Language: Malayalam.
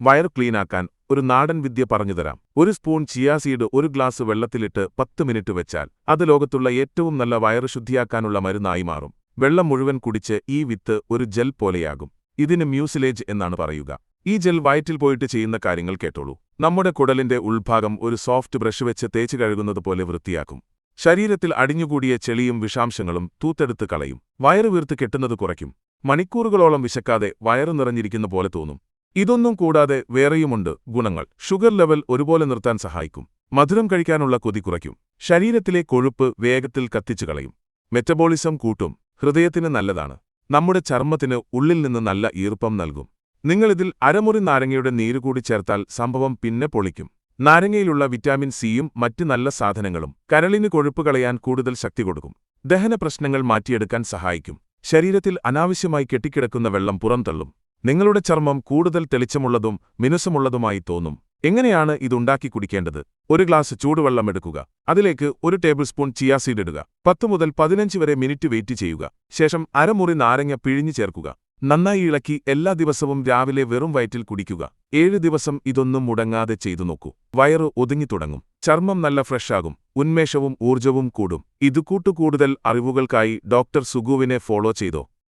വയറ് ക്ലീനാക്കാൻ ഒരു നാടൻ വിദ്യ പറഞ്ഞുതരാം ഒരു സ്പൂൺ ചിയാസീഡ് ഒരു ഗ്ലാസ് വെള്ളത്തിലിട്ട് പത്ത് മിനിറ്റ് വെച്ചാൽ അത് ലോകത്തുള്ള ഏറ്റവും നല്ല വയറ് ശുദ്ധിയാക്കാനുള്ള മരുന്നായി മാറും. വെള്ളം മുഴുവൻ കുടിച്ച് ഈ വിത്ത് ഒരു ജെൽ പോലെയാകും. ഇതിന് മ്യൂസിലേജ് എന്നാണ് പറയുക. ഈ ജെൽ വയറ്റിൽ പോയിട്ട് ചെയ്യുന്ന കാര്യങ്ങൾ കേട്ടോളൂ. നമ്മുടെ കുടലിന്റെ ഉൾഭാഗം ഒരു സോഫ്റ്റ് ബ്രഷ് വെച്ച് തേച്ച് കഴുകുന്നത് പോലെ വൃത്തിയാക്കും. ശരീരത്തിൽ അടിഞ്ഞുകൂടിയ ചെളിയും വിഷാംശങ്ങളും തൂത്തെടുത്ത് കളയും. വയറ് വീർത്ത് കെട്ടുന്നത് കുറയ്ക്കും. മണിക്കൂറുകളോളം വിശക്കാതെ വയറ് നിറഞ്ഞിരിക്കുന്ന പോലെ തോന്നും. ഇതൊന്നും കൂടാതെ വേറെയുമുണ്ട് ഗുണങ്ങൾ. ഷുഗർ ലെവൽ ഒരുപോലെ നിർത്താൻ സഹായിക്കും. മധുരം കഴിക്കാനുള്ള കൊതി കുറയ്ക്കും. ശരീരത്തിലെ കൊഴുപ്പ് വേഗത്തിൽ കത്തിച്ചു കളയും. മെറ്റബോളിസം കൂട്ടും. ഹൃദയത്തിന് നല്ലതാണ്. നമ്മുടെ ചർമ്മത്തിന് ഉള്ളിൽ നിന്ന് നല്ല ഈർപ്പം നൽകും. നിങ്ങളിതിൽ അരമുറി നാരങ്ങയുടെ നീര് കൂടി ചേർത്താൽ സംഭവം പിന്നെ പൊളിക്കും. നാരങ്ങയിലുള്ള വിറ്റാമിൻ സിയും മറ്റ് നല്ല സാധനങ്ങളും കരളിന് കൊഴുപ്പ് കളയാൻ കൂടുതൽ ശക്തി കൊടുക്കും. ദഹന പ്രശ്നങ്ങൾ മാറ്റിയെടുക്കാൻ സഹായിക്കും. ശരീരത്തിൽ അനാവശ്യമായി കെട്ടിക്കിടക്കുന്ന വെള്ളം പുറംതള്ളും നിങ്ങളുടെ ചർമ്മം കൂടുതൽ തെളിച്ചമുള്ളതും മിനുസമുള്ളതുമായി തോന്നും. എങ്ങനെയാണ് ഇതുണ്ടാക്കി കുടിക്കേണ്ടത്? ഒരു ഗ്ലാസ് ചൂടുവെള്ളം എടുക്കുക. അതിലേക്ക് ഒരു ടേബിൾ സ്പൂൺ ചിയാസീഡ് ഇടുക. പത്ത് മുതൽ പതിനഞ്ച് വരെ മിനിറ്റ് വെയിറ്റ് ചെയ്യുക. ശേഷം അരമുറി നാരങ്ങ പിഴിഞ്ഞു ചേർക്കുക. നന്നായി ഇളക്കി എല്ലാ ദിവസവും രാവിലെ വെറും വയറ്റിൽ കുടിക്കുക. ഏഴ് ദിവസം ഇതൊന്നും മുടങ്ങാതെ ചെയ്തു നോക്കൂ. വയറ് ഒതുങ്ങിത്തുടങ്ങും ചർമ്മം നല്ല ഫ്രഷാകും ഉന്മേഷവും ഊർജവും കൂടും. ഇതുകൂട്ടുകൂടുതൽ കൂട്ടുകൂടുതൽ അറിവുകൾക്കായി ഡോക്ടർ സുഗുവിനെ ഫോളോ ചെയ്തോ?